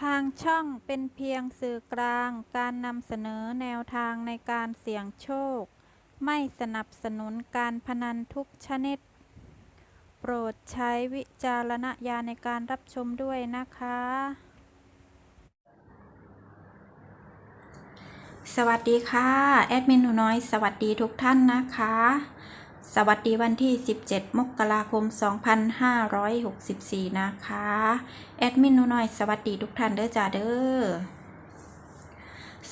ทางช่องเป็นเพียงสื่อกลางการนำเสนอแนวทางในการเสี่ยงโชค ไม่สนับสนุนการพนันทุกชนิด โปรดใช้วิจารณญาณในการรับชมด้วยนะคะ สวัสดีค่ะ แอดมินหนูน้อยสวัสดีทุกท่านนะคะ สวัสดีวันที่ 17 มกราคม 2564 นะคะ แอดมินหนูน้อยสวัสดีทุกท่านเด้อจ้าเด้อ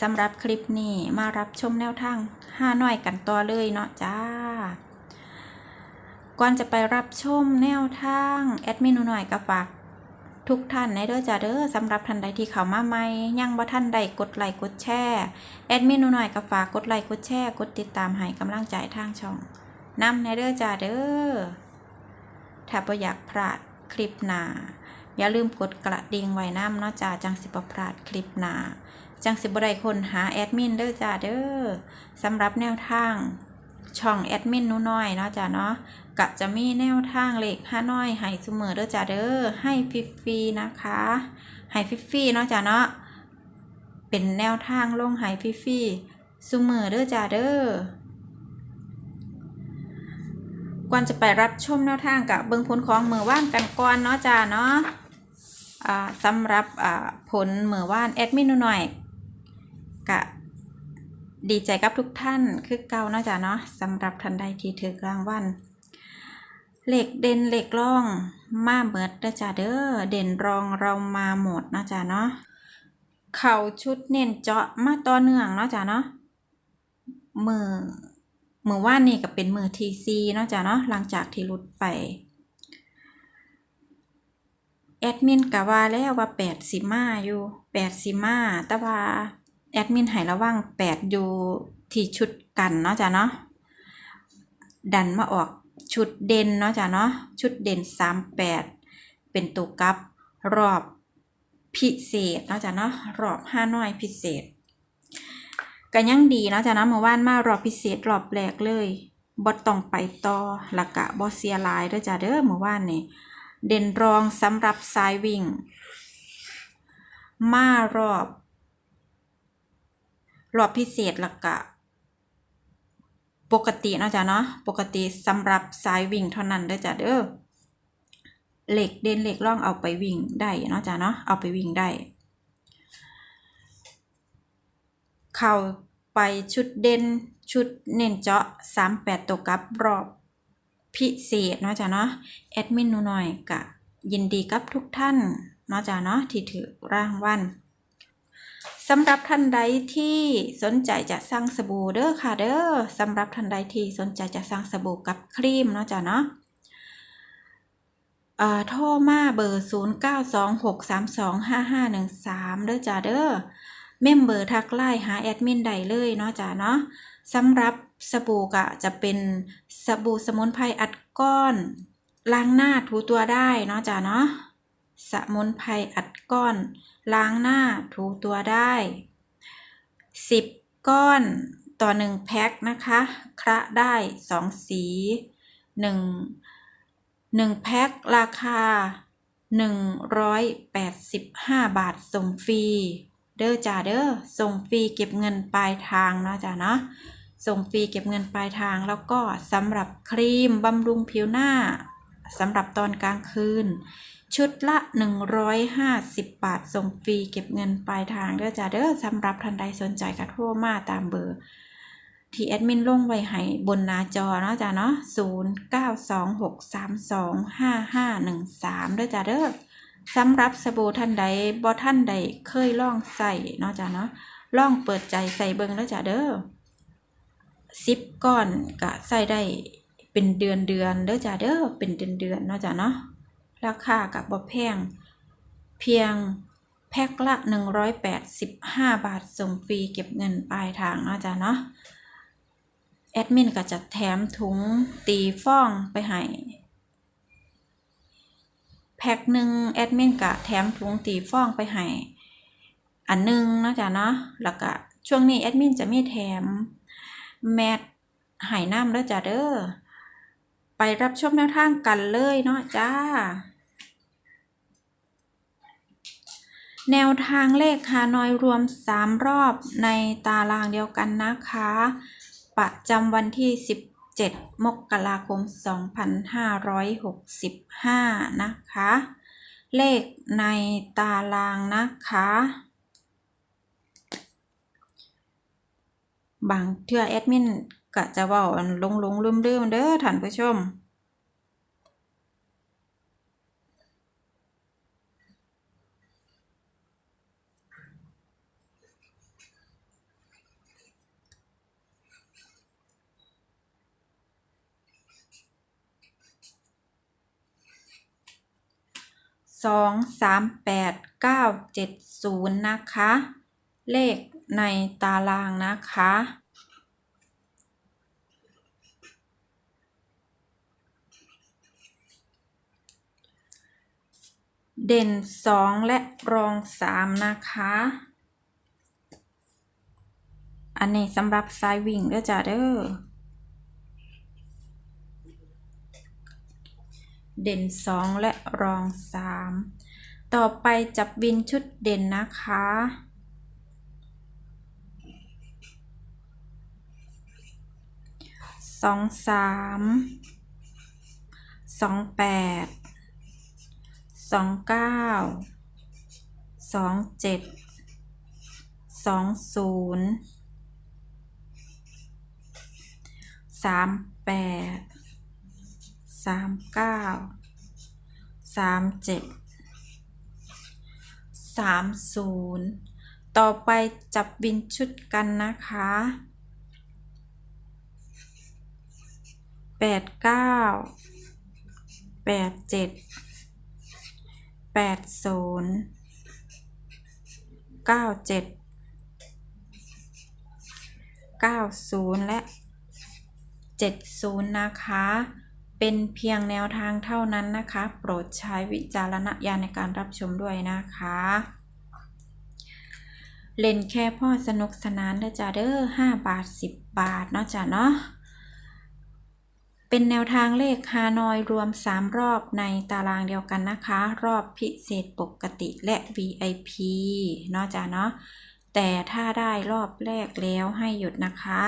สำหรับคลิปนี้มารับชมแนวทางห้าหน่อยกันต่อเลยเนาะจ้า ก่อนจะไปรับชมแนวทาง แอดมินหนูน้อยก็ฝากทุกท่านในเด้อจ้าเด้อสำหรับท่านใดที่เข้ามาใหม่ยังบ่ท่านใดกดไลค์กดแชร์แอดมินหนูน้อยก็ฝากกดไลค์กดแชร์กดติดตามให้กำลังใจทางช่อง นำในเด้อจ้าเด้อ ถ้าบ่อยากพลาดคลิปหน้าอย่าลืมกดกระดิ่งไว้น้ำเนาะจ้าจังสิบ่พลาดคลิปหน้าจังสิบ่ได้คนหาแอดมินเด้อจ้าเด้อสำหรับแนวทางช่องแอดมินนู้น้อยเนาะจ้าเนาะกะจะมีแนวทางเลขห้าน้อยให้เสมอเด้อจ้าเด้อให้ฟรีๆนะคะให้ฟรีๆเนาะจ้าเนาะเป็นแนวทางลงให้ฟรีๆเสมอเด้อจ้าเด้อ ก่อนจะไปรับชมแนวทางกับเบิงผลของมือว่านกันก่อนเนาะจ้าเนาะสำหรับผลมือว่านแอดมินหน่อยกะดีใจกับทุกท่านคือเก่าเนาะจ้าเนาะสำหรับท่านใดที่ถือกลางวันเหล็กเด่นเหล็กร่องมาเบิดเด้อจ้าเด้อเด่นรองเรามาหมดเนาะจ้าเนาะเข่าชุดเน้นเจาะมาต่อเนื่องเนาะจ้าเนาะมือ มือว่านนี่ก็เป็นมือทีซีเนาะจ้ะเนาะหลังจากที่หลุดไปแอดมินกะว่าแล้วว่าแปดสิมาอยู่แปดสิมาแต่ว่าแอดมินให้ระวังแปดอยู่ที่ชุดกันเนาะจ้ะเนาะดันมาออกชุดเด่นเนาะจ้ะเนาะชุดเด่นสามแปดเป็นตัวกับรอบพิเศษเนาะจ้ะเนาะรอบห้าน้อยพิเศษ ก็ยังดีเนาะจ้ะเนาะเมื่อวานมารอบพิเศษรอบแรกเลยบ่ต้องไปต่อหลักกะบ่เสียลายเด้อจ้ะเด้อเมื่อวานนี่เด่นรองสำหรับสายวิ่ง มารอบ รอบพิเศษหลักกะ ปกติเนาะจ้ะเนาะปกติสำหรับสายวิ่งเท่านั้นเด้อจ้ะเด้อเหล็กเด่นเหล็กร่องเอาไปวิ่งได้เนาะจ้ะเนาะเอาไปวิ่งได้ เข้าไปชุดเด่นชุดเน้นเจาะ 38 ตัวกับรอบพิเศษเนาะจ้ะเนาะแอดมินหนูหน่อยกะยินดีกับทุกท่านเนาะจ้ะเนาะที่ถือรางวัลสำหรับท่านใดที่สนใจจะสร้างสบู่เด้อค่ะเด้อสำหรับท่านใดที่สนใจจะสร้างสบู่กับครีมเนาะจ้ะเนาะเอ่อโทรมาเบอร์ 0926325513เด้อจ้าเด้อ เมมเบอร์ทักไลน์หาแอดมินได้เลยเนาะจ้าเนาะสำหรับสบู่ก็จะเป็นสบู่สมุนไพรอัดก้อน ล้างหน้าถูตัวได้เนาะจ้าเนาะสมุนไพรอัดก้อน ล้างหน้าถูตัวได้ 10 ก้อนต่อ 1 แพ็คนะคะคระได้ 2 สี 1 1 แพ็คราคา 185 บาทส่งฟรี ด้อจ้าเด้อส่งฟรีเก็บเงินปลายทางเนาะจ้าเนาะส่งฟรีเก็บเงินปลายทางแล้วก็สำหรับครีมบำรุงผิวหน้าสำหรับตอนกลางคืน ชุดละ 150 บาท ส่งฟรีเก็บเงินปลายทางเด้อจ้าเด้อสำหรับท่านใดสนใจก็โทรมาตามเบอร์ ที่แอดมินลงไว้ให้บนหน้าจอเนาะจ้าเนาะ0926325513เด้อจ้าเด้อ สำหรับสบู่ท่านใดบ่ท่านใดเคยล่องใส่เนาะจ้ะเนาะล่องเปิดใจใส่เบิงแล้วจ้ะเด้อสิบก้อนก็ใส่ได้เป็นเดือนเดือนเด้อจ้ะเด้อเป็นเดือนเดือนเนาะจ้ะเนาะราคากับบ่แพงเพียงแพ็คละ 185 บาทส่งฟรีเก็บเงินปลายทางเนาะจ้ะเนาะแอดมินก็จะแถมถุงตีฟ้องไปให้ แพ็คหนึ่งแอดมินกะแถมถุงตีฟองไปให้อันหนึงนะจ้ะเนาะแล้วก็ช่วงนี้แอดมินจะมีแถมแมทให้น้ำเด้อจ้ะเด้อไปรับชมแนวทางกันเลยเนาะจ้า แนวทางเลขฮานอยรวม 3 รอบในตารางเดียวกันนะคะ ประจำวันที่ 7 มกราคม 2565 นะคะ เลขในตารางนะคะ บางเทื่อแอดมินก็จะว่าอันหลงลงลืมลืมเด้อท่านผู้ชม สองสามแปดเก้าเจ็ดศูนย์นะคะ เลขในตารางนะคะ เด่นสองและรองสามนะคะ อันนี้สำหรับสายวิ่งเด้อจ้าเด้อ เด่นสองและรองสามต่อไปจับบินชุดเด่นนะคะสองสามสองแปด สามเก้าสามเจ็ดสามศูนย์ต่อไปจับบินชุดกันนะคะแปดเก้าแปดเจ็ดแปดศูนย์เก้าเจ็ดเก้าศูนย์และเจ็ดศูนย์นะคะ เป็นเพียงแนวทางเท่านั้นนะคะ โปรดใช้วิจารณญาณในการรับชมด้วยนะคะ เล่นแค่พ่อสนุกสนานเด้อจ้าเด้อห้าบาทสิบบาทเนาะจ้าเนาะเป็นแนวทางเลขฮานอยรวม 3 รอบในตารางเดียวกันนะคะ รอบพิเศษปกติและ VIP เนาะจ้าเนาะแต่ถ้าได้รอบแรกแล้วให้หยุดนะคะ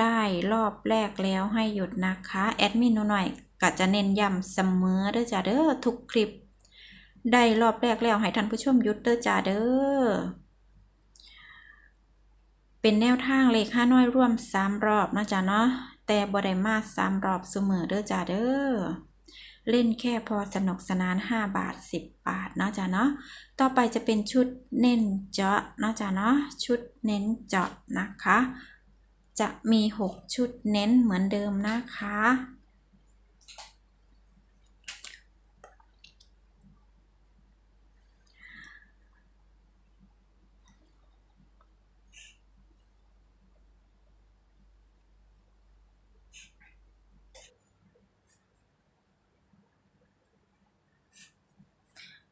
ได้รอบแรกแล้วให้หยุดนะคะ แอดมินหนูหน่อย ก็จะเน้นย้ำเสมอเด้อจ้าเด้อทุกคลิป ได้รอบแรกแล้วให้ท่านผู้ชมยุดเด้อจ้าเด้อเป็นแนวทางเลขห้าน้อยร่วมสามรอบนะจ้ะเนาะแต่บ่ได้มาสามรอบเสมอเด้อจ้าเด้อเล่นแค่พอสนุกสนาน 5 บาท 10 บาทเนาะจ้ะเนาะต่อไปจะเป็นชุดเน้นเจาะเนาะจ้ะเนาะชุดเน้นเจาะนะคะ จะมี 6 ชุดเน้นเหมือนเดิมนะคะ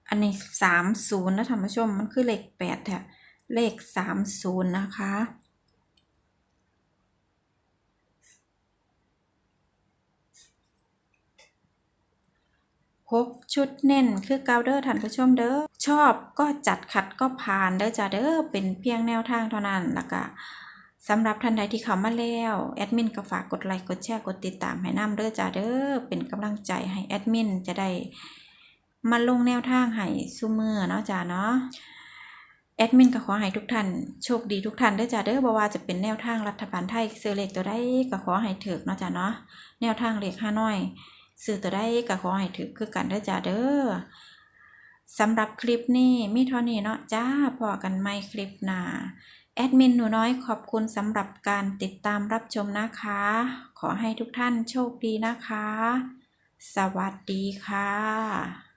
อันนี้สามศูนย์นะท่านผู้ชมมันคือเลขแปดแท้เลขสามศูนย์นะคะหกชุดเน้นคือเกาเดอร์ท่านผู้ชมเด้อชอบก็จัดขัดก็ผ่านเด้อจ้าเด้อเป็นเพียงแนวทางเท่านั้นแล้วก็สำหรับท่านใดที่เข้ามาแล้วแอดมินก็ฝากกดไลค์กดแชร์กดติดตามให้น้ำเด้อจ้าเด้อเป็นกำลังใจให้แอดมินจะได้ มาลงแนวทางให้ซุมือเนาะจ้าเนาะแอดมินก็ขอให้ทุกท่านโชคดีทุกท่านเด้จ้าเด้อบ่ว่าจะเป็นแนวทางรัฐบาลไทยซื้อเลขตัวใดก็ขอให้ถูกเนาะจ้าเนาะแนวทางเลขห้าน้อยซื้อตัวใดก็ขอให้ถูกคือกันเด้จ้าเด้อสำหรับคลิปนี้มีเท่านี้เนาะจ้าพอกันใหม่คลิปหน้าแอดมินหนูน้อยขอบคุณสำหรับการติดตามรับชมนะคะ ขอให้ทุกท่านโชคดีนะคะ สวัสดีค่ะ